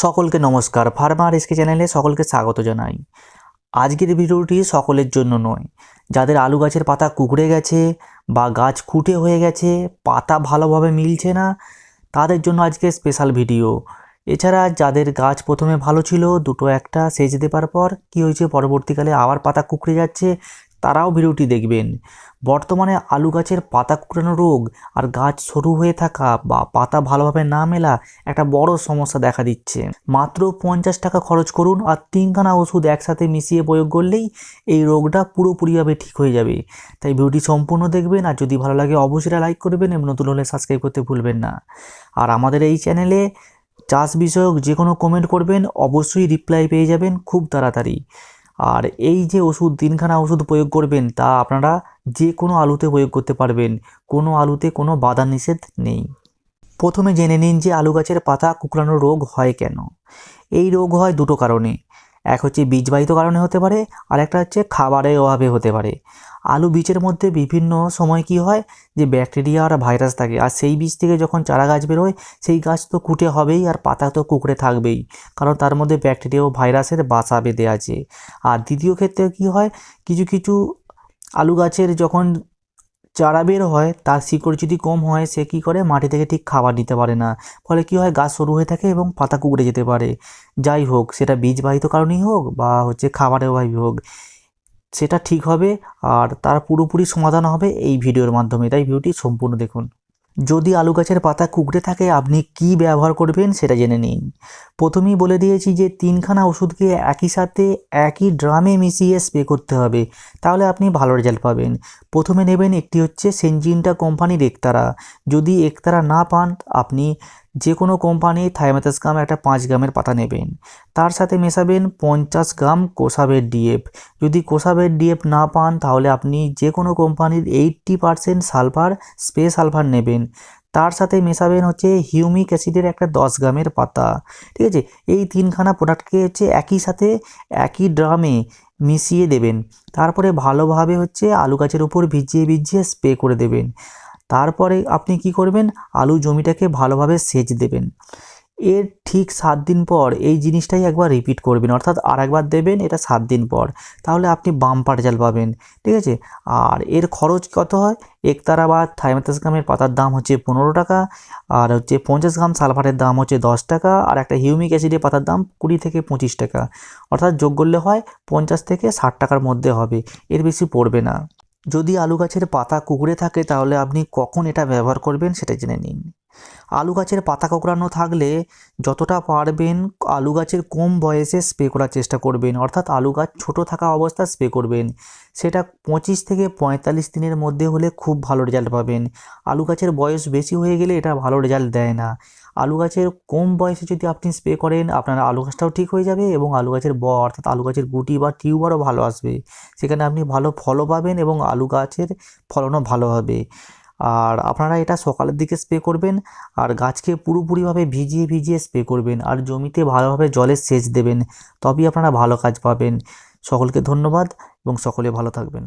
সকলকে নমস্কার farmer SK চ্যানেলে সকলকে স্বাগত জানাই। আজকের ভিডিওটি সকলের জন্য নয়। যাদের আলু গাছের পাতা কুকড়ে গেছে বা গাছ খুঁটে হয়ে গেছে, পাতা ভালোভাবে মিলছে না, তাদের জন্য আজকে স্পেশাল ভিডিও এছাড়া যাদের গাছ প্রথমে ভালো ছিল, দুটো একটা সেচ দেবার পর কি হয়েছে, পরবর্তীকালে আবার পাতা কুকড়ে যাচ্ছে তারাও ভিডিওটি দেখবেন। বর্তমানে আলু গাছের পাতা কুকড়ানো রোগ আর গাছ সরু হয়ে থাকা বা পাতা ভালোভাবে না মেলা একটা বড় সমস্যা দেখা দিচ্ছে। মাত্র পঞ্চাশ টাকা খরচ করুন আর তিনখানা ওষুধ একসাথে মিশিয়ে প্রয়োগ করলেই এই রোগটা পুরোপুরিভাবে ঠিক হয়ে যাবে। তাই ভিডিওটি সম্পূর্ণ দেখবেন আর যদি ভালো লাগে অবশ্যই লাইক করবেন এবং নতুন হলে সাবস্ক্রাইব করতে ভুলবেন না। আর আমাদের এই চ্যানেলে চাষ বিষয়ক যে কোনো কমেন্ট করবেন, অবশ্যই রিপ্লাই পেয়ে যাবেন খুব তাড়াতাড়ি। আর এই যে ওষুধ তিনখানা ওষুধ প্রয়োগ করবেন, তা আপনারা যে কোনো আলুতে প্রয়োগ করতে পারবেন। কোনো আলুতে কোনো বাধা নিষেধ নেই। প্রথমে জেনে নিন যে আলু গাছের পাতা কুকড়ানো রোগ হয় কেন। এই রোগ হয় দুটো কারণে। এক হচ্ছে বীজবাহিত কারণে হতে পারে, আর একটা হচ্ছে খাবারের অভাবে হতে পারে। আলু বীজের মধ্যে বিভিন্ন সময় কি হয় যে ব্যাকটেরিয়া আর ভাইরাস থাকে, আর সেই বীজ থেকে যখন চারা গাছ বেরোয় সেই গাছ তো কুটে হবেই আর পাতা তো কুকড়ে থাকবেই, কারণ তার মধ্যে ব্যাকটেরিয়া ও ভাইরাসের বাসা বেঁধে আছে। আর দ্বিতীয় ক্ষেত্রে কি হয়, কিছু কিছু আলু গাছের যখন চারা বের হয়, তার শিকড় যদি কম হয়, সে কি করে? মাটি থেকে ঠিক খাবার দিতে পারে না। ফলে কি হয়? গাছ সরু হয়ে থাকে এবং পাতা কুকড়ে যেতে পারে। যাই হোক, সেটা বীজবাহিত কারণেই হোক বা হচ্ছে খাবারের অভাবই হোক, সেটা ঠিক হবে। আর তার পুরোপুরি সমাধান হবে এই ভিডিওর মাধ্যমে। তাই ভিডিওটি সম্পূর্ণ দেখুন। যদি আলু গাছের পাতা কুকড়ে থাকে, আপনি কি ব্যবহার করবেন সেটা জেনে নিন। প্রথমেই বলে দিয়েছি যে, তিনখানা ওষুধকে একই সাথে একই ড্রামে মিশিয়ে স্প্রে করতে হবে, তাহলে আপনি ভালো রেজাল্ট পাবেন। প্রথমে নেবেন একটি হচ্ছে সেনজিনটা কোম্পানির একতারা। যদি একতারা না পান, আপনি যে কোনো কোম্পানি থাইমেথাস গ্রাম একটা পাঁচ গ্রামের পাতা নেবেন। তার সাথে মেশাবেন পঞ্চাশ গ্রাম কোষাবের ডিএফ যদি কোষাবের ডিএফ না পান, তাহলে আপনি যে কোনো কোম্পানির eighty percent sulphur, spray sulphur নেবেন। তার সাথে মেশাবেন হচ্ছে হিউমিক অ্যাসিডের একটা দশ গ্রামের পাতা। ঠিক আছে? এই তিনখানা প্রোডাক্টকে হচ্ছে একই সাথে একই ড্রামে মিশিয়ে দেবেন। তারপরে ভালোভাবে হচ্ছে আলু গাছের উপর ভিজিয়ে ভিজিয়ে স্প্রে করে দেবেন। তারপরে আপনি কি করবেন? আলু জমিটাকে ভালোভাবে সেচ দেবেন। এর ঠিক সাত দিন পর এই জিনিসটাই একবার রিপিট করবেন, অর্থাৎ আর একবার দেবেন, এটা সাত দিন পর। তাহলে আপনি বাম্পার জাল পাবেন, ঠিক আছে? আর এর খরচ কত হয়? একতারা বা থাইমাতাস গ্রামের পাতার দাম হচ্ছে পনেরো টাকা, আর হচ্ছে পঞ্চাশ গ্রাম সালফারের দাম হচ্ছে দশ টাকা, আর একটা হিউমিক অ্যাসিডের পাতার দাম কুড়ি থেকে পঁচিশ টাকা। অর্থাৎ যোগ করলে হয় পঞ্চাশ থেকে ষাট টাকার মধ্যে হবে, এর বেশি পড়বে না। যদি আলু গাছের পাতা কুকড়ে থাকে, তাহলে আপনি কখন এটা ব্যবহার করবেন সেটা জেনে নিন। আলু গাছের পাতা কোঁকড়ানো থাকলে যতটা পারবেন আলু গাছের কম বয়সে স্প্রে করার চেষ্টা করবেন। অর্থাৎ আলু গাছ ছোটো থাকা অবস্থা স্প্রে করবেন। সেটা পঁচিশ থেকে পঁয়তাল্লিশ দিনের মধ্যে হলে খুব ভালো রেজাল্ট পাবেন। আলু গাছের বয়স বেশি হয়ে গেলে এটা ভালো রেজাল্ট দেয় না। আলু গাছের কম বয়সে যদি আপনি স্প্রে করেন, আপনার আলু গাছটাও ঠিক হয়ে যাবে এবং আলু গাছের ব অর্থাৎ আলু গাছের গুটি বা টিউবারও ভালো আসবে। সেখানে আপনি ভালো ফলও পাবেন এবং আলু গাছের ফলনও ভালো হবে। আর আপনারা এটা সকালের দিকে স্প্রে করবেন আর গাছকে পুরোপুরিভাবে ভিজিয়ে ভিজিয়ে স্প্রে করবেন আর জমিতে ভালোভাবে জলের সেচ দেবেন, তবেই আপনারা ভালো কাজ পাবেন। সকলকে ধন্যবাদ এবং সকলে ভালো থাকবেন।